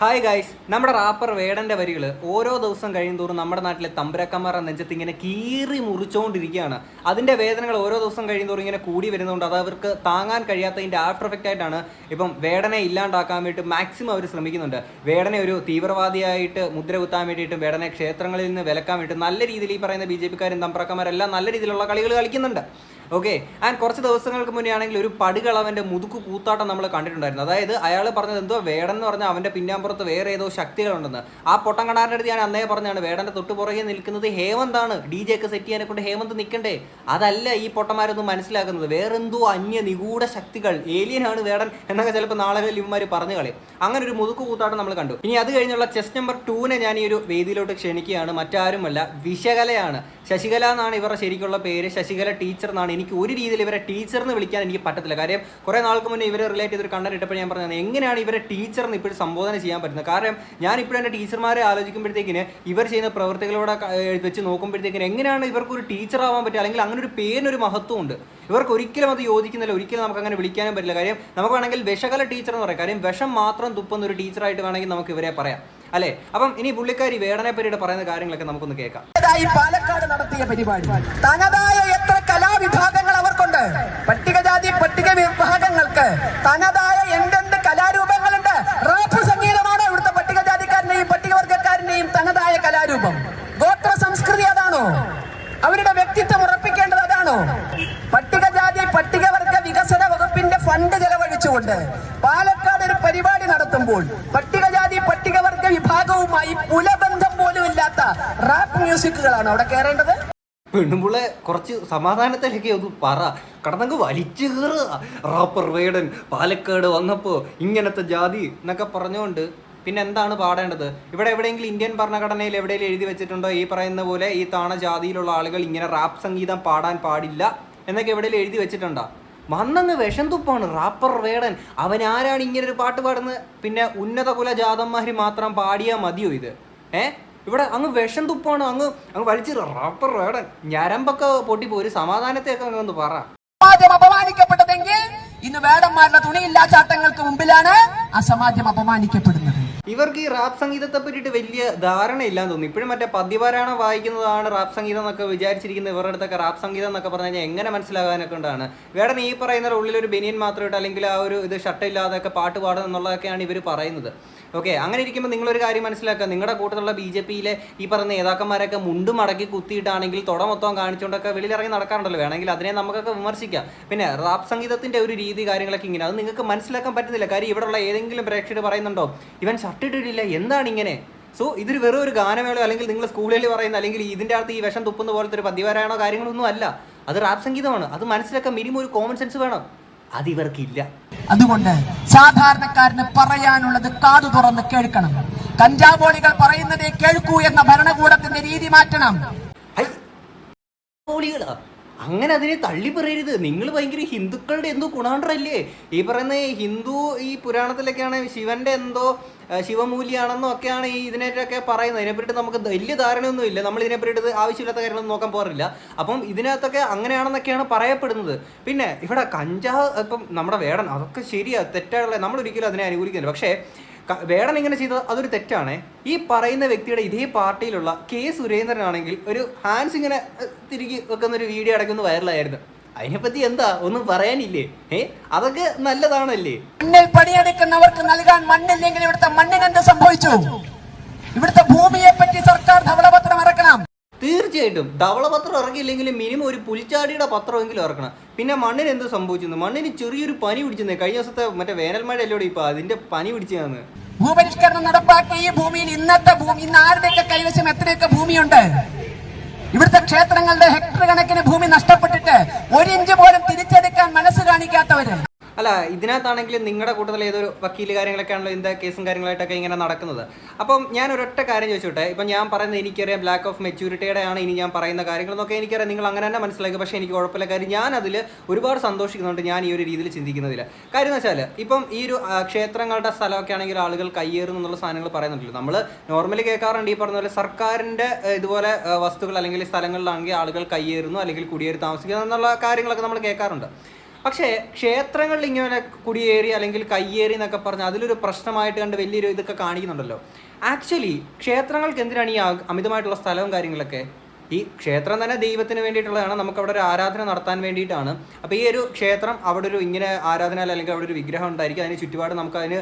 Hi guys നമ്മുടെ wrapper വേടന്റെ വരികൾ ഓരോ ദിവസം കഴിയുന്തോറും നമ്മുടെ നാട്ടിലെ തമ്പുരക്കന്മാരുടെ നെഞ്ചത്ത് ഇങ്ങനെ കീറി മുറിച്ചുകൊണ്ടിരിക്കുകയാണ് അതിന്റെ വേദനകൾ ഓരോ ദിവസം കഴിയുന്തോറും ഇങ്ങനെ കൂടി വരുന്നതുകൊണ്ട് അത് അവർക്ക് താങ്ങാൻ കഴിയാത്തതിന്റെ ആഫ്റ്റർ എഫക്റ്റ് ആയിട്ടാണ് ഇപ്പം വേടനെ ഇല്ലാണ്ടാക്കാൻ വേണ്ടി മാക്സിമം അവർ ശ്രമിക്കുന്നുണ്ട്. വേടനെ ഒരു തീവ്രവാദിയായിട്ട് മുദ്ര കുത്താൻ വേണ്ടിയിട്ടും വേടനെ ക്ഷേത്രങ്ങളിൽ നിന്ന് വിലക്കാൻ വേണ്ടിയിട്ടും നല്ല രീതിയിൽ ഈ പറയുന്ന ബി ജെ പിക്കാരും തമ്പുരക്കന്മാരെല്ലാം നല്ല രീതിയിലുള്ള കളികൾ കളിക്കുന്നുണ്ട്. ഓക്കെ ആൻഡ് കുറച്ച് ദിവസങ്ങൾക്ക് മുന്നേ ആണെങ്കിൽ ഒരു പടുകളവന്റെ മുതുക്ക് കൂത്താട്ടം നമ്മൾ കണ്ടിട്ടുണ്ടായിരുന്നു. അതായത് അയാൾ പറഞ്ഞത് എന്തോ വേടൻ എന്ന് പറഞ്ഞാൽ അവന്റെ പിന്നാമ്പുറത്ത് വേറെ ഏതോ ശക്തികളുണ്ടെന്ന്. ആ പൊട്ടങ്കണാറിന്റെ അടുത്ത് ഞാൻ അന്നേ പറഞ്ഞാണ് വേടന്റെ തൊട്ട് പുറകെ നിൽക്കുന്നത് ഹേമന്താണ് ഡി ജെ ഒക്കെ സെറ്റ് ചെയ്യാനെ കൊണ്ട് ഹേമന്ത് നിൽക്കണ്ടേ അതല്ല ഈ പൊട്ടന്മാരൊന്നും മനസ്സിലാക്കുന്നത്. വേറെന്തോ അന്യ നിഗൂഢ ശക്തികൾ ഏലിയനാണ് വേടൻ എന്നൊക്കെ ചിലപ്പോൾ നാളെ ഇവന്മാർ പറഞ്ഞു കളയും. അങ്ങനെ ഒരു മുതുക്ക് കൂത്താട്ടം നമ്മൾ കണ്ടു. ഇനി അത് കഴിഞ്ഞുള്ള ചെസ് നമ്പർ ടൂവിനെ ഞാൻ ഈ ഒരു വേദിയിലോട്ട് ക്ഷണിക്കുകയാണ്. മറ്റാരുമല്ല വിശകലയാണ്. ശശികല എന്നാണ് ഇവരുടെ ശരിക്കുള്ള പേര്. ശശികല ടീച്ചർ എന്നാണ് എനിക്ക് ഒരു രീതിയിൽ ഇവരെ ടീച്ചർ എന്ന് വിളിക്കാൻ എനിക്ക് പറ്റത്തില്ല. കാര്യം കുറേ നാൾക്ക് മുന്നേ ഇവരെ റിലേറ്റ് ചെയ്തൊരു കണ്ടന്റ് ഇട്ടപ്പോൾ ഞാൻ പറഞ്ഞത് എങ്ങനെയാണ് ഇവരെ ടീച്ചർ എന്ന് ഇപ്പോഴും സംബോധന ചെയ്യാൻ പറ്റുന്നത്? കാരണം ഞാൻ ഇപ്പോഴും എന്റെ ടീച്ചർമാരെ ആലോചിക്കുമ്പോഴത്തേക്കിന് ഇവർ ചെയ്യുന്ന പ്രവൃത്തികളോടെ വെച്ച് നോക്കുമ്പോഴത്തേക്കിന് എങ്ങനെയാണ് ഇവർക്ക് ഒരു ടീച്ചർ ആവാൻ പറ്റുക? അല്ലെങ്കിൽ അങ്ങനെ ഒരു പേരിനൊരു മഹത്വം ഉണ്ട്. ഇവർക്ക് ഒരിക്കലും അത് യോജിക്കുന്നില്ല. ഒരിക്കലും നമുക്ക് അങ്ങനെ വിളിക്കാനും പറ്റില്ല. കാര്യം നമുക്ക് വേണമെങ്കിൽ വിഷകല ടീച്ചർ എന്ന് പറയാം. കാര്യം വിഷം മാത്രം തുപ്പുന്ന ഒരു ടീച്ചറായിട്ട് വേണമെങ്കിൽ നമുക്ക് ഇവരെ പറയാം. അല്ലേ? അപ്പം ഇനി പുള്ളിക്കാരി വേടനെ പറ്റിയിട്ട് പറയുന്ന കാര്യങ്ങളൊക്കെ നമുക്കൊന്ന് കേൾക്കാം. പാലക്കാട് നടത്തിയ പരിപാടി? തനതായ എത്ര കലാവിഭാഗങ്ങൾ അവർക്കുണ്ട്? പട്ടികജാതി പട്ടിക വിഭാഗങ്ങൾക്ക് തനതായ പുലബന്ധം പോലും ഇല്ലാത്ത റാപ്പ് മ്യൂസിക്കുകളാണ് അവിടെ കയറേണ്ടത് പെണ്ണുമ്പുള്ള കുറച്ച് സമാധാനത്തിലൊക്കെ ഒന്ന് പറ. കടന്നങ്ങ് വലിച്ചു കയറുക റാപ്പർ വേടൻ പാലക്കാട് വന്നപ്പോൾ ഇങ്ങനത്തെ ജാതി എന്നൊക്കെ പറഞ്ഞുകൊണ്ട് പിന്നെ എന്താണ് പാടേണ്ടത്? ഇവിടെ എവിടെയെങ്കിലും ഇന്ത്യൻ ഭരണഘടനയിൽ എവിടെയെങ്കിലും എഴുതി വെച്ചിട്ടുണ്ടോ ഈ പറയുന്ന പോലെ ഈ താണ ജാതിയിലുള്ള ആളുകൾ ഇങ്ങനെ റാപ്പ് സംഗീതം പാടാൻ പാടില്ല എന്നൊക്കെ എവിടെയെങ്കിലും എഴുതി വെച്ചിട്ടുണ്ടോ? വന്നങ്ങ് വിഷം തുപ്പാണ് റാപ്പർ വേടൻ. അവൻ ആരാണ് ഇങ്ങനെ ഒരു പാട്ട് പാടുന്നത്? പിന്നെ ഉന്നത കുല ജാതന്മാർ മാത്രം പാടിയാൽ മതിയോ ഇത്? ഏ? ഇവിടെ അങ്ങ് വിഷം തുപ്പാണ് അങ്ങ് അങ്ങ് വലിച്ച് റാപ്പർ വേടൻ. ഞരമ്പൊക്കെ പൊട്ടിപ്പോ ഒരു സമാധാനത്തെയൊക്കെ അങ്ങ് ഒന്ന് പറ. അപമാനിക്കപ്പെട്ടതെങ്കിൽ ഇന്ന് വേടന്മാരുടെ തുണിയില്ലാ ചാട്ടങ്ങൾക്ക് മുമ്പിലാണ് അസമാജം സമാജം അപമാനിക്കപ്പെടുന്നത്. ഇവർക്ക് ഈ റാപ്പ് സംഗീതത്തെ പറ്റിയിട്ട് വലിയ ധാരണ ഇല്ലാന്ന് തോന്നുന്നു. ഇപ്പോഴും മറ്റേ പദ്യപാരായണം വായിക്കുന്നതാണ് റാപ്പ് സംഗീതം എന്നൊക്കെ വിചാരിച്ചിരിക്കുന്ന ഇവരുടെ അടുത്തൊക്കെ റാപ്പ് സംഗീതം എന്നൊക്കെ പറഞ്ഞു കഴിഞ്ഞാൽ എങ്ങനെ മനസ്സിലാകാനൊക്കെ ഉണ്ടാണ്. വേടൻ ഈ പറയുന്ന ഉള്ളിൽ ഒരു ബനിയൻ മാത്രമായിട്ട് അല്ലെങ്കിൽ ആ ഒരു ഇത് ഷട്ടില്ലാതെയൊക്കെ പാട്ട് പാടുക എന്നുള്ളതൊക്കെയാണ് ഇവർ പറയുന്നത്. ഓക്കെ അങ്ങനെ ഇരിക്കുമ്പോൾ നിങ്ങളൊരു കാര്യം മനസ്സിലാക്കുക. നിങ്ങളുടെ കൂട്ടത്തിലുള്ള ബി ജെ പിയിലെ ഈ പറഞ്ഞ നേതാക്കന്മാരൊക്കെ മുണ്ട് മടക്കി കുത്തിയിട്ടാണെങ്കിൽ തുട മൊത്തം കാണിച്ചുകൊണ്ടൊക്കെ വെളിയിലിറങ്ങി നടക്കാറുണ്ടല്ലോ. വേണമെങ്കിൽ അതിനെ നമുക്കൊക്കെ വിമർശിക്കാം. പിന്നെ റാപ്പ് സംഗീതത്തിന്റെ ഒരു രീതി കാര്യങ്ങളൊക്കെ ഇങ്ങനെ. അത് നിങ്ങൾക്ക് മനസ്സിലാക്കാൻ പറ്റുന്നില്ല. കാര്യം ഇവിടെയുള്ള ഏതെങ്കിലും പ്രേക്ഷകർ പറയുന്നുണ്ടോ? ഇവൻ ഷർട്ട് ഇട്ടിട്ടില്ല. എന്താണ് ഇങ്ങനെ? സോ ഇതൊരു വെറും ഒരു ഗാനമേളോ അല്ലെങ്കിൽ നിങ്ങൾ സ്കൂളിൽ പറയുന്ന അല്ലെങ്കിൽ ഇതിന്റെ അകത്ത് ഈ വിഷം തുപ്പുന്ന പോലത്തെ ഒരു പദ്യപാരായണോ കാര്യങ്ങളൊന്നും അല്ല. അത് റാപ്പ് സംഗീതമാണ്. അത് മനസ്സിലാക്കാൻ മിനിമം ഒരു കോമൺ സെൻസ് വേണം. അത് ഇവർക്കില്ല അതുകൊണ്ട് സാധാരണക്കാരന് പറയാനുള്ളത് കാതു തുറന്ന് കേൾക്കണം. കഞ്ചാബോളികൾ പറയുന്നതേ കേൾക്കൂ എന്ന ഭരണകൂടത്തിന്റെ രീതി മാറ്റണം. അങ്ങനെ അതിനെ തള്ളി പറയരുത്. നിങ്ങൾ ഭയങ്കര ഹിന്ദുക്കളുടെ എന്തോ ഗുണാണ്ടല്ലേ ഈ പറയുന്ന ഹിന്ദു ഈ പുരാണത്തിലൊക്കെയാണ് ശിവന്റെ എന്തോ ശിവമൂലിയാണെന്നോ ഒക്കെയാണ് ഈ ഇതിനെയൊക്കെ പറയുന്നത്. ഇതിനെപ്പറ്റി നമുക്ക് വലിയ ധാരണയൊന്നും ഇല്ല. നമ്മൾ ഇതിനെപ്പറ്റി ഇത് ആവശ്യമില്ലാത്ത കാര്യങ്ങളൊന്നും നോക്കാൻ പോകാറില്ല. അപ്പം ഇതിനകത്തൊക്കെ അങ്ങനെയാണെന്നൊക്കെയാണ് പറയപ്പെടുന്നത്. പിന്നെ ഇവിടെ കഞ്ചാവ് ഇപ്പം നമ്മുടെ വേടൻ അതൊക്കെ ശരിയാണ് തെറ്റായുള്ള നമ്മൾ ഒരിക്കലും അതിനെ അനുകൂലിക്കുന്നില്ല. പക്ഷേ വേടൻ ഇങ്ങനെ ചെയ്തത്? അതൊരു തെറ്റാണ്. ഈ പറയുന്ന വ്യക്തിയുടെ ഇതേ പാർട്ടിയിലുള്ള കെ സുരേന്ദ്രനാണെങ്കിൽ ഒരു ഹാൻസ് ഇങ്ങനെ തിരികെ വെക്കുന്ന ഒരു വീഡിയോ അടയ്ക്കുന്ന വൈറലായിരുന്നു. അതിനെപ്പറ്റി എന്താ? ഒന്നും പറയാനില്ലേ? ഏ? അതൊക്കെ നല്ലതാണല്ലേ? മണ്ണിൽ പണിയെടുക്കുന്നവർക്ക് നൽകാൻ മണ്ണില്ലെങ്കിൽ ഇവിടുത്തെ മണ്ണിന് എന്ത് സംഭവിച്ചു? ഇവിടുത്തെ ഭൂമിയെ പറ്റി സർക്കാർ ഇറക്കണം തീർച്ചയായിട്ടും. ധവളപത്രം ഇറക്കിയില്ലെങ്കിലും മിനിമം ഒരു പുലിച്ചാടിയുടെ പത്രമെങ്കിലും ഇറക്കണം. പിന്നെ മണ്ണിന് എന്ത് സംഭവിച്ചു മണ്ണിന് ചെറിയൊരു പനി പിടിച്ചെന്ന്. കഴിഞ്ഞ ദിവസത്തെ മറ്റേ വേനൽമഴ അല്ലോടെ ഇപ്പൊ? അതിന്റെ പനി പിടിച്ചതാണ് ഭൂപരിഷ്കരണം നടപ്പാക്കിയ ഈ ഭൂമിയിൽ ഇന്നത്തെ ഭൂമി ഇന്ന് ആരുടെയൊക്കെ കൈവശം എത്രയൊക്കെ ഭൂമിയുണ്ട്? ഇവിടുത്തെ ക്ഷേത്രങ്ങളുടെ ഹെക്ടർ കണക്കിന് ഭൂമി നഷ്ടപ്പെട്ടിട്ട് ഒരു ഇഞ്ച് പോലും തിരിച്ചെടുക്കാൻ മനസ്സ് കാണിക്കാത്തവര്. അല്ല ഇതിനകത്താണെങ്കിൽ നിങ്ങളുടെ കൂട്ടത്തിൽ ഏതൊരു വക്കീൽ കാര്യങ്ങളൊക്കെ ആണല്ലോ ഇതിന്റെ കേസും കാര്യങ്ങളായിട്ടൊക്കെ ഇങ്ങനെ നടക്കുന്നത്. അപ്പം ഞാൻ ഒരൊറ്റ കാര്യം ചോദിച്ചോട്ടെ? ഇപ്പം ഞാൻ പറയുന്നത് എനിക്കറിയാം ബ്ലാക്ക് ഓഫ് മെച്യൂരിറ്റിയുടെ ആണ് ഇനി ഞാൻ പറയുന്ന കാര്യങ്ങളെന്നൊക്കെ എനിക്കറിയാം. നിങ്ങൾ അങ്ങനെ തന്നെ മനസ്സിലാക്കി. പക്ഷേ എനിക്ക് കുഴപ്പമില്ല. കാര്യം ഞാൻ അതിൽ ഒരുപാട് സന്തോഷിക്കുന്നുണ്ട് ഞാൻ ഈ ഒരു രീതിയിൽ ചിന്തിക്കുന്നതില്ല കാര്യം എന്ന് വെച്ചാൽ ഇപ്പം ഈ ഒരു ക്ഷേത്രങ്ങളുടെ സ്ഥലമൊക്കെ ആണെങ്കിൽ ആളുകൾ കയ്യേറും എന്നുള്ള സാധനങ്ങൾ പറയുന്നുണ്ടല്ലോ. നമ്മൾ നോർമലി കേൾക്കാറുണ്ട് ഈ പറഞ്ഞ പോലെ സർക്കാരിന്റെ ഇതുപോലെ വസ്തുക്കൾ അല്ലെങ്കിൽ സ്ഥലങ്ങളിലാണെങ്കിൽ ആളുകൾ കയ്യേറുന്നു അല്ലെങ്കിൽ കുടിയേറി താമസിക്കുന്നു എന്നുള്ള കാര്യങ്ങളൊക്കെ നമ്മൾ കേൾക്കാറുണ്ട്. പക്ഷേ ക്ഷേത്രങ്ങളിൽ ഇങ്ങനെ കുടിയേറി അല്ലെങ്കിൽ കയ്യേറി എന്നൊക്കെ പറഞ്ഞ് അതിലൊരു പ്രശ്നമായിട്ട് കണ്ട് വലിയൊരു ഇതൊക്കെ കാണിക്കുന്നുണ്ടല്ലോ. ആക്ച്വലി ക്ഷേത്രങ്ങൾക്ക് എന്തിനാണ് ഈ അമിതമായിട്ടുള്ള സ്ഥലവും കാര്യങ്ങളൊക്കെ? ഈ ക്ഷേത്രം തന്നെ ദൈവത്തിന് വേണ്ടിയിട്ടുള്ളതാണ്. നമുക്ക് അവിടെ ഒരു ആരാധന നടത്താൻ വേണ്ടിയിട്ടാണ്. അപ്പോൾ ഈ ഒരു ക്ഷേത്രം അവിടെ ഒരു ഇങ്ങനെ ആരാധന അല്ലെങ്കിൽ അവിടെ ഒരു വിഗ്രഹം ഉണ്ടായിരിക്കും. അതിന് ചുറ്റുപാട് നമുക്ക് അതിന്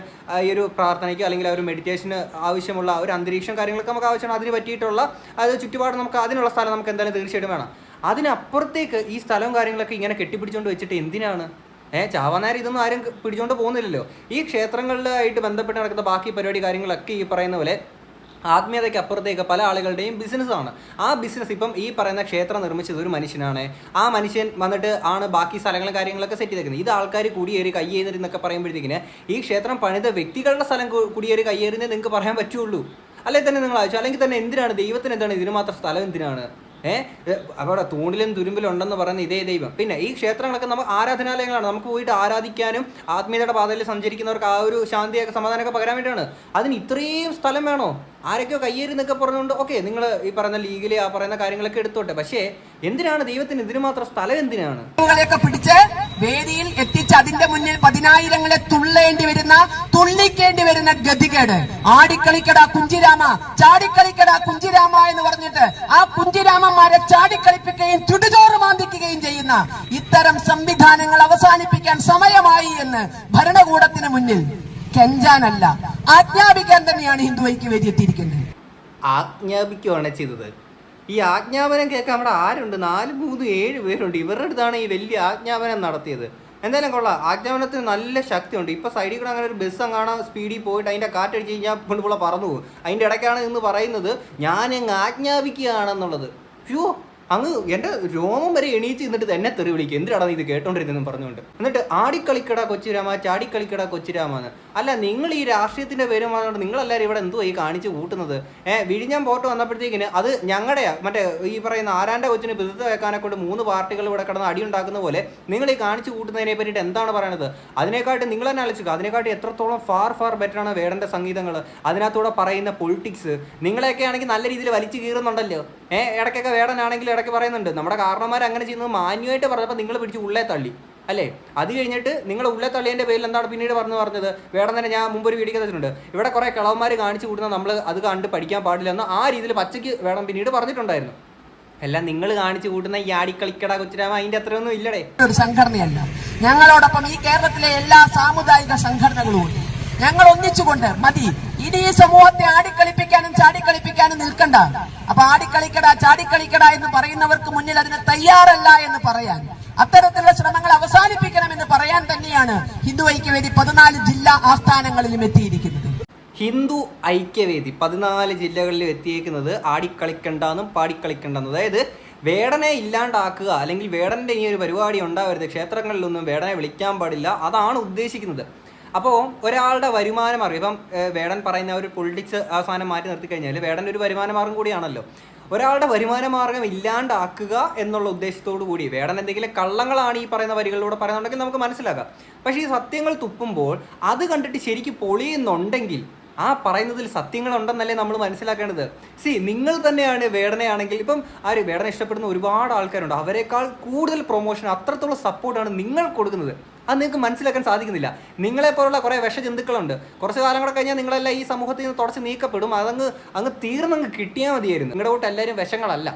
ഈ ഒരു പ്രാർത്ഥനയ്ക്ക് അല്ലെങ്കിൽ ആ ഒരു മെഡിറ്റേഷന് ആവശ്യമുള്ള ഒരു അന്തരീക്ഷം കാര്യങ്ങളൊക്കെ നമുക്ക് ആവശ്യമാണ്. അതിന് പറ്റിയിട്ടുള്ള അത് ചുറ്റുപാട് നമുക്ക് അതിനുള്ള സ്ഥലം നമുക്ക് എന്തായാലും തീർച്ചയായിട്ടും വേണം. അതിനപ്പുറത്തേക്ക് ഈ സ്ഥലവും കാര്യങ്ങളൊക്കെ ഇങ്ങനെ കെട്ടിപ്പിടിച്ചുകൊണ്ട് വെച്ചിട്ട് എന്തിനാണ്? ഏഹ് ചാവാനേരം ഇതൊന്നും ആരും പിടിച്ചുകൊണ്ട് പോകുന്നില്ലല്ലോ. ഈ ക്ഷേത്രങ്ങളിലായിട്ട് ബന്ധപ്പെട്ട് നടക്കുന്ന ബാക്കി പരിപാടി കാര്യങ്ങളൊക്കെ ഈ പറയുന്ന പോലെ ആത്മീയതയ്ക്ക് അപ്പുറത്തേക്ക് പല ആളുകളുടെയും ബിസിനസ്സാണ് ആ ബിസിനസ് ഇപ്പം ഈ പറയുന്ന ക്ഷേത്രം നിർമ്മിച്ചത് ഒരു മനുഷ്യനാണ്. ആ മനുഷ്യൻ വന്നിട്ട് ആണ് ബാക്കി സ്ഥലങ്ങളും കാര്യങ്ങളൊക്കെ സെറ്റ് ചെയ്തേക്കുന്നത്. ഇത് ആൾക്കാർ കുടിയേറി കയ്യേറി എന്നൊക്കെ പറയുമ്പോഴത്തേക്കിന് ഈ ക്ഷേത്രം പണിത വ്യക്തികളുടെ സ്ഥലം കുടിയേറി കയ്യേറിയെന്നേ നിങ്ങൾക്ക് പറയാൻ പറ്റുള്ളൂ. അല്ലെങ്കിൽ തന്നെ നിങ്ങൾ ആവശ്യം അല്ലെങ്കിൽ തന്നെ എന്തിനാണ് ദൈവത്തിന് എന്താണ് ഇതിന് മാത്രം സ്ഥലം എന്തിനാണ്? അവിടെ തൂണിലും തുരുമ്പിലും ഉണ്ടെന്ന് പറയുന്ന ഇതേ ദൈവം. പിന്നെ ഈ ക്ഷേത്രങ്ങളൊക്കെ നമുക്ക് ആരാധനാലയങ്ങളാണ്. നമുക്ക് പോയിട്ട് ആരാധിക്കാനും ആത്മീയതയുടെ പാതയിൽ സഞ്ചരിക്കുന്നവർക്ക് ആ ഒരു ശാന്തിയൊക്കെ സമാധാനമൊക്കെ പകരാൻ വേണ്ടിയാണ്. അതിന് ഇത്രയും സ്ഥലം വേണോ? ആരൊക്കെയോ കയ്യേരി എന്നൊക്കെ പറഞ്ഞുകൊണ്ട് ഓക്കെ നിങ്ങൾ ഈ പറയുന്ന ലീഗിലെ ആ പറയുന്ന കാര്യങ്ങളൊക്കെ എടുത്തോട്ടെ. പക്ഷേ എന്തിനാണ് ദൈവത്തിന് ഇതിന് മാത്രം സ്ഥലം എന്തിനാണ്? പിടിച്ച് വേദിയിൽ എത്തിച്ച് അതിന്റെ മുന്നിൽ പതിനായിരങ്ങളെ തുള്ളേണ്ടി വരുന്ന തുള്ളിക്കേണ്ടി വരുന്ന ഗതികേട്. ആടിക്കളിക്കട കുഞ്ചിരാമ ചാടിക്കളിക്കട കുഞ്ചിരാമ എന്ന് പറഞ്ഞിട്ട് ആ കുഞ്ചിരാമന്മാരെ ചാടിക്കളിപ്പിക്കുകയും ചുടുചോറ് മാന്തിക്കുകയും ചെയ്യുന്ന ഇത്തരം സംവിധാനങ്ങൾ അവസാനിപ്പിക്കാൻ സമയമായി എന്ന് ഭരണകൂടത്തിന് മുന്നിൽ കെഞ്ചാനല്ല ആജ്ഞാപിക്കാൻ തന്നെയാണ് ഹിന്ദുവൈക്ക് വേദിയെത്തിയിരിക്കുന്നത്. ആജ്ഞാപിക്കുകയാണ് ചെയ്തത്. ഈ ആജ്ഞാപനം കേൾക്കാൻ അവിടെ ആരുണ്ട്? നാല് മൂന്ന് ഏഴ് പേരുണ്ട്. ഇവരുടെ അടുത്താണ് ഈ വലിയ ആജ്ഞാപനം നടത്തിയത്. എന്തായാലും കൊള്ളാം. ആജ്ഞാപനത്തിന് നല്ല ശക്തിയുണ്ട്. ഇപ്പൊ സൈഡിൽ കൂടെ അങ്ങനെ ഒരു ബസ് അങ്ങാണ് സ്പീഡിൽ പോയിട്ട് അതിന്റെ കാറ്റടിച്ച് കഴിഞ്ഞാൽ പെൺപുള്ള പറന്നു പോകും. അതിന്റെ ഇടയ്ക്കാണ് ഇന്ന് പറയുന്നത് ഞാൻ അങ്ങ് ആജ്ഞാപിക്കുകയാണെന്നുള്ളത്. ഫ്യോ അങ്ങ് എന്റെ രോമം വരെ എണീച്ച് നിന്നിട്ട് തന്നെ തെറി വിളിക്കും. എന്തിനാണ് ഇത് കേട്ടോണ്ടിരുന്നെന്ന് പറഞ്ഞുകൊണ്ട്. എന്നിട്ട് ആടിക്കളിക്കട കൊച്ചിരാമ ചാടിക്കളിക്കട കൊച്ചിരാമെന്ന്. അല്ല നിങ്ങൾ ഈ രാഷ്ട്രീയത്തിന്റെ പേരും പറഞ്ഞുകൊണ്ട് നിങ്ങളെല്ലാവരും ഇവിടെ എന്തുവായി കാണിച്ച് കൂട്ടുന്നത്? ഏഹ് വിഴിഞ്ഞാൻ പോട്ട് വന്നപ്പോഴത്തേക്കിന് അത് ഞങ്ങളുടെയാ മറ്റേ ഈ പറയുന്ന ആരാന്റെ കൊച്ചിന് ബിരുദ വെക്കാനെ കൊണ്ട് മൂന്ന് പാർട്ടികൾ ഇവിടെ കിടന്ന് അടി ഉണ്ടാക്കുന്ന പോലെ നിങ്ങൾ ഈ കാണിച്ച് കൂട്ടുന്നതിനെ പറ്റിയിട്ട് എന്താണ് പറയുന്നത് അതിനെക്കാട്ടി നിങ്ങൾ തന്നെ ആലോചിക്കുക. അതിനെക്കാട്ടി എത്രത്തോളം ഫാർ ഫാർ ബെറ്ററാണ് ആണ് വേടന്റെ സംഗീതങ്ങൾ അതിനകത്തൂടെ പറയുന്ന പൊളിറ്റിക്സ് നിങ്ങളെയൊക്കെ ആണെങ്കിൽ നല്ല രീതിയിൽ വലിച്ചു കീറുന്നുണ്ടല്ലോ. ഏഹ് ഇടയ്ക്കൊക്കെ വേടനാണെങ്കിൽ ഇടയ്ക്ക് പറയുന്നുണ്ട് നമ്മുടെ കാരണന്മാർ അങ്ങനെ ചെയ്യുന്നത് മാന്യമായിട്ട് പറഞ്ഞപ്പോൾ നിങ്ങൾ പിടിച്ച് ഉള്ളേ തള്ളി. അല്ലേ? അത് കഴിഞ്ഞിട്ട് നിങ്ങൾ ഉള്ളേ തള്ളിയതിന്റെ പേരിൽ എന്താണ് പിന്നീട് പറഞ്ഞു പറഞ്ഞത്? വേണം തന്നെ ഞാൻ മുമ്പ് ഒരു വീഡിയോ തന്നിട്ടുണ്ട്. ഇവിടെ കുറേ കളവന്മാർ കാണിച്ചു കൂടുന്ന നമ്മൾ അത് കണ്ട് പഠിക്കാൻ പാടില്ലെന്ന് ആ രീതിയിൽ പച്ചയ്ക്ക് വേണം പിന്നീട് പറഞ്ഞിട്ടുണ്ടായിരുന്നു. എല്ലാം നിങ്ങൾ കാണിച്ചു കൂട്ടുന്ന ഈ ആടിക്കളിക്കട കൊച്ചിരാമ അതിന്റെ അത്രയൊന്നും ഇല്ലടേ. ഒരു സംഘടനയല്ല. ഞങ്ങളോടൊപ്പം ഈ കേരളത്തിലെ എല്ലാ സാമുദായിക സംഘടനകളും ഞങ്ങൾ ഒന്നിച്ചുകൊണ്ട് മതി. ഇനി ഈ സമൂഹത്തെ ആടിക്കളിപ്പിക്കാനും ചാടിക്കളിപ്പിക്കാനും നിൽക്കണ്ട. അപ്പൊ ആടിക്കളിക്കട ചാടിക്കളിക്കട എന്ന് പറയുന്നവർക്ക് മുന്നിൽ അതിന് തയ്യാറല്ല എന്ന് പറയാൻ. അത്തരത്തിലുള്ള ശ്രമങ്ങൾ അവസാനിപ്പിക്കണം എന്ന് പറയാൻ തന്നെയാണ് ഹിന്ദു ഐക്യവേദി പതിനാല് ജില്ലാ ആസ്ഥാനങ്ങളിലും എത്തിയിരിക്കുന്നത്. ഹിന്ദു ഐക്യവേദി പതിനാല് ജില്ലകളിലും എത്തിയേക്കുന്നത് ആടിക്കളിക്കണ്ടെന്നും പാടിക്കളിക്കണ്ടെന്നും. അതായത് വേടനെ ഇല്ലാണ്ടാക്കുക അല്ലെങ്കിൽ വേടന്റെ ഈ ഒരു പരിപാടി ഉണ്ടാവരുത് ക്ഷേത്രങ്ങളിലൊന്നും വേടനെ വിളിക്കാൻ പാടില്ല അതാണ് ഉദ്ദേശിക്കുന്നത്. അപ്പോൾ ഒരാളുടെ വരുമാന ഇപ്പം വേടൻ പറയുന്ന ഒരു പൊളിറ്റിക്സ് അവസാനം മാറ്റി നിർത്തി കഴിഞ്ഞാൽ വേടൻ ഒരു വരുമാന മാർഗം കൂടിയാണല്ലോ. ഒരാളുടെ വരുമാന മാർഗം ഇല്ലാണ്ടാക്കുക എന്നുള്ള ഉദ്ദേശത്തോടു കൂടി വേടൻ എന്തെങ്കിലും കള്ളങ്ങളാണ് ഈ പറയുന്ന വരികളിലൂടെ പറയുന്നുണ്ടെങ്കിൽ നമുക്ക് മനസ്സിലാക്കാം. പക്ഷേ ഈ സത്യങ്ങൾ തുപ്പുമ്പോൾ അത് കണ്ടിട്ട് ശരിക്കും പൊളിയുന്നുണ്ടെങ്കിൽ ആ പറയുന്നതിൽ സത്യങ്ങളുണ്ടെന്നല്ലേ നമ്മൾ മനസ്സിലാക്കേണ്ടത്. സി നിങ്ങൾ തന്നെയാണ് വേടനയാണെങ്കിൽ ഇപ്പം ആര് വേടന ഇഷ്ടപ്പെടുന്ന ഒരുപാട് ആൾക്കാരുണ്ട്. അവരെക്കാൾ കൂടുതൽ പ്രൊമോഷൻ അത്രത്തോളം സപ്പോർട്ടാണ് നിങ്ങൾ കൊടുക്കുന്നത്. അത് നിങ്ങൾക്ക് മനസ്സിലാക്കാൻ സാധിക്കുന്നില്ല. നിങ്ങളെ പോലുള്ള കുറേ വിഷജന്തുക്കളുണ്ട് കുറച്ച് കാലം കൂടെ കഴിഞ്ഞാൽ നിങ്ങളെല്ലാം ഈ സമൂഹത്തിൽ നിന്ന് തുടച്ച് നീക്കപ്പെടും. അതങ്ങ് അങ്ങ് തീർന്നങ്ങ് കിട്ടിയാൽ മതിയായിരുന്നു. നിങ്ങളുടെ കൂട്ട് എല്ലാവരും വിഷങ്ങളല്ല.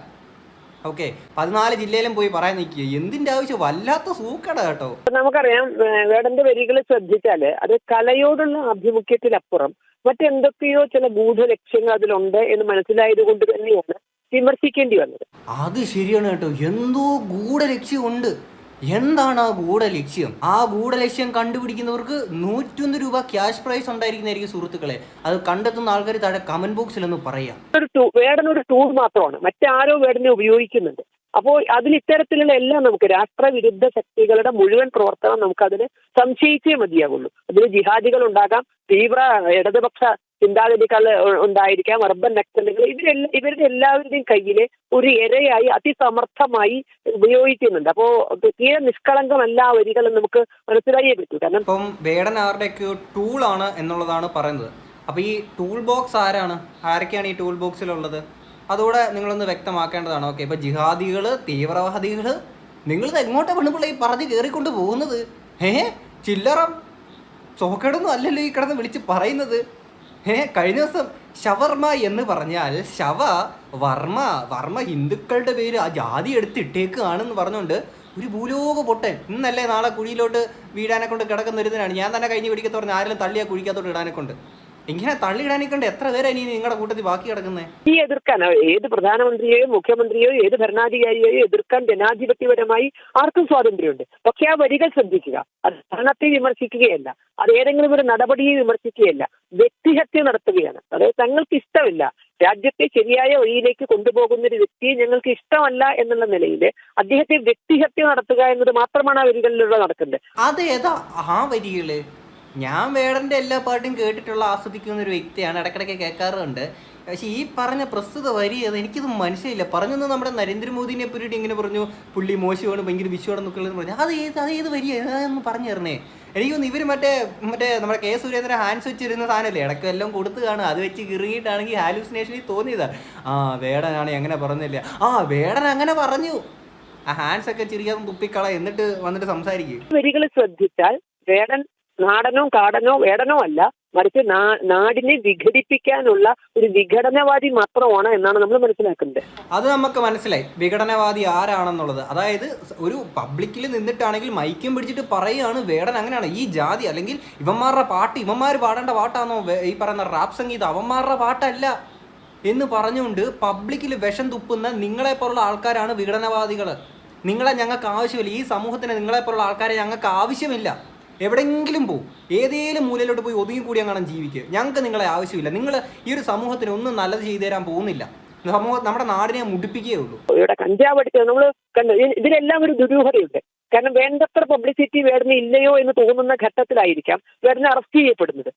ഓക്കെ പതിനാല് ജില്ലയിലും പോയി പറയാൻ നിൽക്കുക എന്തിന്റെ ആവശ്യം? വല്ലാത്ത സൂക്കട കേട്ടോ. നമുക്കറിയാം വേടന്റെ വരികൾ ശ്രദ്ധിച്ചാൽ അത് കലയോടുള്ള ആഭിമുഖ്യത്തിലപ്പുറം മറ്റെന്തൊക്കെയോ ചില ഗൂഢലക്ഷ്യങ്ങൾ അതിലുണ്ട് എന്ന് മനസ്സിലായത് കൊണ്ട് തന്നെയാണ് വിമർശിക്കേണ്ടി വന്നത്. അത് ശരിയാണ് കേട്ടോ. എന്തോ ഗൂഢലക്ഷ്യമുണ്ട്. എന്താണ് ആ ഗൂഢലക്ഷ്യം? ആ ഗൂഢലക്ഷ്യം കണ്ടുപിടിക്കുന്നവർക്ക് നൂറ്റൊന്ന് രൂപ ക്യാഷ് പ്രൈസ് ഉണ്ടായിരിക്കുന്നതായിരിക്കും സുഹൃത്തുക്കളെ. അത് കണ്ടെത്തുന്ന ആൾക്കാർ താഴെ കമന്റ് ബോക്സിൽ ഒന്ന് പറയാം. ഒരു ടൂ- വേടനൊരു ടൂൾ മാത്രമാണ്. മറ്റാരോ വേടനെ ഉപയോഗിക്കുന്നുണ്ട്. അപ്പോൾ അതിൽ ഇത്തരത്തിലുള്ള എല്ലാം നമുക്ക് രാഷ്ട്രവിരുദ്ധ ശക്തികളുടെ മുഴുവൻ പ്രവർത്തനം നമുക്ക് അതിന് സംശയിച്ചേ മതിയാകുള്ളൂ അതിന് ജിഹാദികൾ ഉണ്ടാകാം തീവ്ര ഇടതുപക്ഷ ചിന്താഗതികൾ ഉണ്ടായിരിക്കാം അർബൻ നക്സലുകൾ ഇവരെല്ലാം ഇവരുടെ എല്ലാവരുടെയും കയ്യിൽ ഒരു ഇരയായി അതിസമർത്ഥമായി ഉപയോഗിക്കുന്നുണ്ട്. അപ്പോ തീരെ നിഷ്കളങ്കമല്ല വരികൾ നമുക്ക് മനസ്സിലായേ പറ്റൂ. കാരണം ഇപ്പം വേടൻ ആരുടെയൊക്കെയോ ടൂളാണ് എന്നുള്ളതാണ് പറയുന്നത്. അപ്പൊ ഈ ടൂൾ ബോക്സ് ആരാണ്? ആരൊക്കെയാണ് ഈ ടൂൾ ബോക്സിലുള്ളത് അതുകൂടെ നിങ്ങളൊന്ന് വ്യക്തമാക്കേണ്ടതാണ്. ഓക്കെ ഇപ്പോൾ ജിഹാദികൾ തീവ്രവാദികൾ നിങ്ങളിത് എങ്ങോട്ടാ പെണ്ണുപിള്ള ഈ പറഞ്ഞ് കയറിക്കൊണ്ട് പോകുന്നത്? ഏ ചില്ലറം. ചോക്കടൊന്നും അല്ലല്ലോ ഈ കിടന്ന് വിളിച്ച് പറയുന്നത്. ഏ കഴിഞ്ഞ ദിവസം ഷവർമ എന്ന് പറഞ്ഞാൽ ശവ വർമ്മ വർമ്മ ഹിന്ദുക്കളുടെ പേര് ആ ജാതി എടുത്തിട്ടേക്കാണെന്ന് പറഞ്ഞുകൊണ്ട് ഒരു ഭൂലോക പൊട്ടൻ ഇന്നല്ലേ നാളെ കുഴിയിലോട്ട് വീഴാനെ കൊണ്ട് കിടക്കുന്ന ഒരുതിനാണ് ഞാൻ തന്നെ കഴിഞ്ഞ് പിടിക്കത്ത് പറഞ്ഞ ആരെങ്കിലും തള്ളിയാ കുഴിക്കാത്തോട്ട് ഇടാനെ കൊണ്ട്. ഇങ്ങനെ തള്ളി ഇടാനെ കൊണ്ട് എത്ര പേരാണ് ഇനി നിങ്ങളുടെ കൂട്ടത്തിൽ ബാക്കി കിടക്കുന്നത് ഈ എതിർക്കാൻ ഏത് പ്രധാനമന്ത്രിയെയോ മുഖ്യമന്ത്രിയോ ഏത് ഭരണാധികാരിയെയോ എതിർക്കാൻ ജനാധിപത്യപരമായി ആർക്കും സ്വാതന്ത്ര്യമുണ്ട്. പക്ഷെ ആ വരികൾ ശ്രദ്ധിക്കുക. അത് ഭരണത്തെ വിമർശിക്കുകയല്ല. അത് ഏതെങ്കിലും ഒരു നടപടിയെ വിമർശിക്കുകയല്ല. വ്യക്തിഹത്യ നടത്തുകയാണ്. അതായത് തങ്ങൾക്ക് ഇഷ്ടമില്ല. രാജ്യത്തെ ശരിയായ വഴിയിലേക്ക് കൊണ്ടുപോകുന്ന ഒരു വ്യക്തിയെ ഞങ്ങൾക്ക് ഇഷ്ടമല്ല എന്നുള്ള നിലയിൽ അദ്ദേഹത്തെ വ്യക്തിഹത്യ നടത്തുക എന്നത് മാത്രമാണ് ആ വരികളിലൂടെ നടക്കുന്നത്. അതേതാ ആ വരികൾ? ഞാൻ വേടന്റെ എല്ലാ പാട്ടും കേട്ടിട്ടുള്ള ആസ്വദിക്കുന്ന ഒരു വ്യക്തിയാണ്. ഇടയ്ക്കിടയ്ക്ക് കേൾക്കാറുണ്ട്. പക്ഷെ ഈ പറഞ്ഞ പ്രസ്തുത വരി അത് എനിക്കിത് മനസ്സിലായില്ല. പറഞ്ഞത് നമ്മുടെ നരേന്ദ്രമോദിനെ പറ്റിയിട്ട് ഇങ്ങനെ പറഞ്ഞു പുള്ളി മോശമാണ് ഭയങ്കര വിശ്വാസം നിൽക്കുന്നത് പറഞ്ഞു. അത് ഏത് അത് ഏത് വരി അതൊന്ന് പറഞ്ഞു തരണേ. എനിക്ക് തോന്നുന്നു ഇവർ മറ്റേ മറ്റേ നമ്മുടെ കെ സുരേന്ദ്രൻ ഹാൻഡ്സ് വെച്ചിരുന്ന സാധനമല്ലേ ഇടയ്ക്ക് എല്ലാം കൊടുത്ത് കാണും അത് വെച്ച് കിറുകിയിട്ടാണെങ്കിൽ ഹാലൂസിനേഷനിൽ തോന്നിയത്. ആ വേടനാണ് അങ്ങനെ പറഞ്ഞില്ല. ആ വേടൻ അങ്ങനെ പറഞ്ഞു. ആ ഹാൻഡ്സ് ഒക്കെ ചിരിക്കാൻ തുപ്പിക്കള എന്നിട്ട് വന്നിട്ട് സംസാരിക്കും. വരികൾ ശ്രദ്ധിച്ചാൽ വേടൻ നാടനോ കാടനോ വേടനോ അല്ല. മറിച്ച് നാടിനെ വിഘടിപ്പിക്കാനുള്ള ഒരു വിഘടനവാദി മാത്രമാണ് എന്നാണ് നമ്മൾ മനസ്സിലാക്കുന്നത്. അത് നമുക്ക് മനസ്സിലായി. വിഘടനവാദി ആരാണെന്നുള്ളത്. അതായത് ഒരു പബ്ലിക്കിൽ നിന്നിട്ടാണെങ്കിൽ മൈക്കും പിടിച്ചിട്ട് പറയുകയാണ് വേടൻ അങ്ങനെയാണ്. ഈ ജാതി അല്ലെങ്കിൽ ഇവന്മാരുടെ പാട്ട് ഇവന്മാർ പാടേണ്ട പാട്ടാണോ ഈ പറയുന്ന റാപ്പ് സംഗീതം അവന്മാരുടെ പാട്ടല്ല എന്ന് പറഞ്ഞുകൊണ്ട് പബ്ലിക്കിൽ വിഷം തുപ്പുന്ന നിങ്ങളെ നിങ്ങളെപ്പോലുള്ള ആൾക്കാരാണ് വിഘടനവാദികൾ നിങ്ങളെ ഞങ്ങൾക്ക് ആവശ്യമില്ല. ഈ സമൂഹത്തിന് നിങ്ങളെ നിങ്ങളെപ്പോലുള്ള ആൾക്കാരെ ഞങ്ങൾക്ക് ആവശ്യമില്ല. എവിടെയെങ്കിലും പോകും ഏതേലും മൂലയിലോട്ട് പോയി ഒതുങ്ങി കൂടി അങ്ങനെ ജീവിക്കുക ഞങ്ങൾക്ക് നിങ്ങളെ ആവശ്യമില്ല. നിങ്ങൾ ഈ ഒരു സമൂഹത്തിന് ഒന്നും നല്ലത് ചെയ്തു തരാൻ പോകുന്നില്ല. സമൂഹം നമ്മുടെ നാടിനെ മുടിപ്പിക്കേ ഉള്ളൂ. ഇവിടെ കഞ്ചാവ് അടിച്ചത് നമ്മൾ കണ്ടു. ഇതിലെല്ലാം ഒരു ദുരൂഹതയുണ്ട്. കാരണം വേണ്ടത്ര പബ്ലിസിറ്റി വേടന് ഇല്ലയോ എന്ന് തോന്നുന്ന ഘട്ടത്തിലായിരിക്കാം വേടനെ അറസ്റ്റ് ചെയ്യപ്പെടുന്നത്.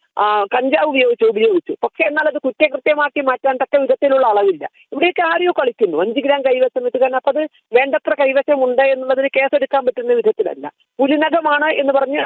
കഞ്ചാവ് ഉപയോഗിച്ചു ഉപയോഗിച്ചു. പക്ഷെ എന്നാൽ അത് കുറ്റകൃത്യമാക്കി മാറ്റാൻ തക്ക വിധത്തിലുള്ള അളവില്ല ഇവിടെയൊക്കെ ആരെയോ കളിക്കുന്നു. അഞ്ച് ഗ്രാം കൈവശം വെച്ച് കാരണം അപ്പൊ അത് വേണ്ടത്ര കൈവശമുണ്ട് എന്നുള്ളതിന് കേസെടുക്കാൻ പറ്റുന്ന വിധത്തിലല്ല. പുലിനഖമാണ് എന്ന് പറഞ്ഞ്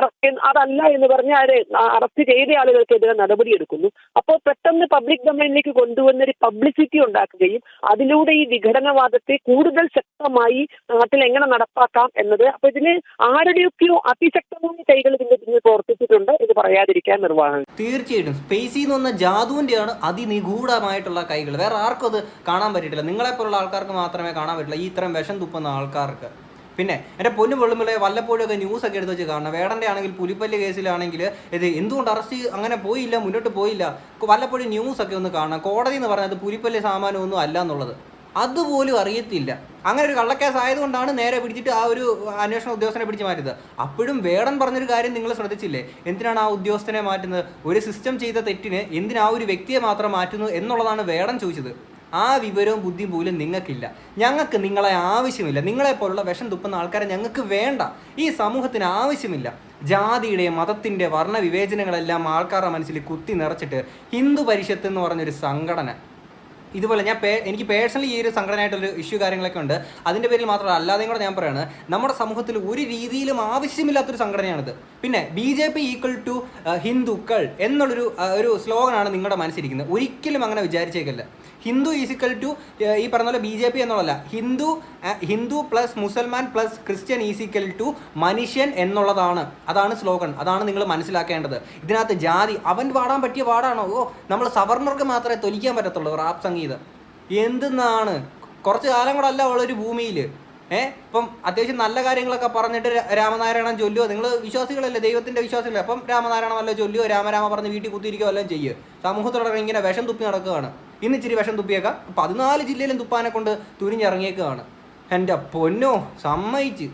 അതല്ല എന്ന് പറഞ്ഞ് അവരെ അറസ്റ്റ് ചെയ്ത ആളുകൾക്കെതിരെ നടപടിയെടുക്കുന്നു അപ്പോൾ പെട്ടെന്ന് പബ്ലിക് ഡൊമൈനിലേക്ക് കൊണ്ടുവന്നൊരു പബ്ലിസിറ്റി ഉണ്ടാക്കുകയും അതിലൂടെ ഈ വിഘടനവാദത്തെ കൂടുതൽ ശക്തമായി നാട്ടിൽ എങ്ങനെ നടപ്പാക്കാം എന്നത് അപ്പൊ ഇതിന് ആരുടെയൊക്കെയോ അതിശക്തമായ കൈകൾ ഇതിന്റെ പിന്നിൽ പ്രവർത്തിച്ചിട്ടുണ്ട് എന്ന് പറയാതിരിക്കാൻ നിർവാഹം തീർച്ചയായിട്ടും. സ്പേസിൽ നിന്ന് വന്ന ജാതുവിന്റെയാണ് അതിനിഗൂഢമായിട്ടുള്ള കൈകൾ. വേറെ ആർക്കും അത് കാണാൻ പറ്റിയിട്ടില്ല. നിങ്ങളെപ്പോലുള്ള ആൾക്കാർക്ക് മാത്രമേ കാണാൻ പറ്റില്ല. ഈ ഇത്രയും വിഷം തുപ്പുന്ന ആൾക്കാർക്ക്. പിന്നെ എന്റെ പൊന്നു വെള്ളുമ്പിളെ ന്യൂസ് ഒക്കെ എടുത്ത് വെച്ച് കാണണം. വേടന്റെ ആണെങ്കിൽ പുലിപ്പല്ല് കേസിലാണെങ്കിൽ ഇത് എന്തുകൊണ്ട് അറസ്റ്റ് അങ്ങനെ പോയില്ല മുന്നോട്ട് പോയില്ല? വല്ലപ്പോഴും ന്യൂസ് ഒക്കെ ഒന്ന് കാണണം. കോടതി എന്ന് പറഞ്ഞാൽ അത് പുലിപ്പല്ല് സാമാനമൊന്നും അല്ല എന്നുള്ളത്. അതുപോലും അറിയത്തില്ല. അങ്ങനെ ഒരു കള്ളക്കേസ് ആയതുകൊണ്ടാണ് നേരെ പിടിച്ചിട്ട് ആ ഒരു അന്വേഷണ ഉദ്യോഗസ്ഥനെ പിടിച്ച് മാറ്റിയത്. അപ്പോഴും വേടൻ പറഞ്ഞൊരു കാര്യം നിങ്ങൾ ശ്രദ്ധിച്ചില്ലേ? എന്തിനാണ് ആ ഉദ്യോഗസ്ഥനെ മാറ്റുന്നത്? ഒരു സിസ്റ്റം ചെയ്ത തെറ്റിന് എന്തിനാ ഒരു വ്യക്തിയെ മാത്രം മാറ്റുന്നു എന്നുള്ളതാണ് വേടൻ ചോദിച്ചത്. ആ വിവരവും ബുദ്ധിയും പോലും നിങ്ങൾക്കില്ല. ഞങ്ങൾക്ക് നിങ്ങളെ ആവശ്യമില്ല. നിങ്ങളെ പോലുള്ള വിഷം തുപ്പുന്ന ആൾക്കാരെ ഞങ്ങൾക്ക് വേണ്ട. ഈ സമൂഹത്തിന് ആവശ്യമില്ല. ജാതിയുടെ മതത്തിന്റെ വർണ വിവേചനങ്ങളെല്ലാം ആൾക്കാരുടെ മനസ്സിൽ കുത്തി നിറച്ചിട്ട് ഹിന്ദു പരിഷത്ത് എന്ന് പറഞ്ഞൊരു സംഘടന ഇതുപോലെ ഞാൻ എനിക്ക് പേഴ്സണലി ഈ ഒരു സംഘടനയായിട്ടൊരു ഇഷ്യൂ കാര്യങ്ങളൊക്കെ ഉണ്ട്. അതിന്റെ പേരിൽ മാത്രമല്ല അല്ലാതെയും കൂടെ ഞാൻ പറയാണ് നമ്മുടെ സമൂഹത്തിൽ ഒരു രീതിയിലും ആവശ്യമില്ലാത്തൊരു സംഘടനയാണിത്. പിന്നെ B J P equal to ഹിന്ദുക്കൾ എന്നുള്ളൊരു ഒരു സ്ലോഗനാണ് നിങ്ങളുടെ മനസ്സിരിക്കുന്നത്. ഒരിക്കലും അങ്ങനെ വിചാരിച്ചേക്കല്ല ഹിന്ദു ഈസിക്കൽ ടു ഈ പറഞ്ഞ പോലെ ബി ജെ പി എന്നുള്ളതല്ല ഹിന്ദു ഹിന്ദു പ്ലസ് മുസൽമാൻ പ്ലസ് ക്രിസ്ത്യൻ ഈസിക്കൽ ടു മനുഷ്യൻ എന്നുള്ളതാണ്. അതാണ് സ്ലോഗൻ. അതാണ് നിങ്ങൾ മനസ്സിലാക്കേണ്ടത്. ഇതിനകത്ത് ജാതി അവൻ പാടാൻ പറ്റിയ പാടാണോ ഓ നമ്മൾ സവർണർക്ക് മാത്രമേ തൊലിക്കാൻ പറ്റത്തുള്ളൂ. റാപ്പ് എന്തെന്നാണ്? കുറച്ച് കാലം കൂടെ അല്ല ഉള്ളൊരു ഭൂമിയിൽ ഏഹ് ഇപ്പം അത്യാവശ്യം നല്ല കാര്യങ്ങളൊക്കെ പറഞ്ഞിട്ട് രാമനാരായണം രാമനാരായണൻ ചൊല്ലുവോ? നിങ്ങൾ വിശ്വാസികളല്ലേ? ദൈവത്തിന്റെ വിശ്വാസികളെ അപ്പം രാമനാരായണൻ വല്ല ചൊല്ലുവോ? രാമരാമ പറഞ്ഞ് വീട്ടിൽ കുത്തിയിരിക്കുകയോ എല്ലാം ചെയ്യുക സമൂഹത്തോടെ ഇങ്ങനെ വിഷം തുപ്പി നടക്കുകയാണ്. ഇന്ന് ഇച്ചിരി വിഷം തുപ്പിയേക്കാം. പതിനാല് ജില്ലയിലും തുപ്പാനെ കൊണ്ട് തുരിഞ്ഞിറങ്ങിയേക്കുകയാണ് എന്റെ പൊന്നോ സമ്മതിച്ച്.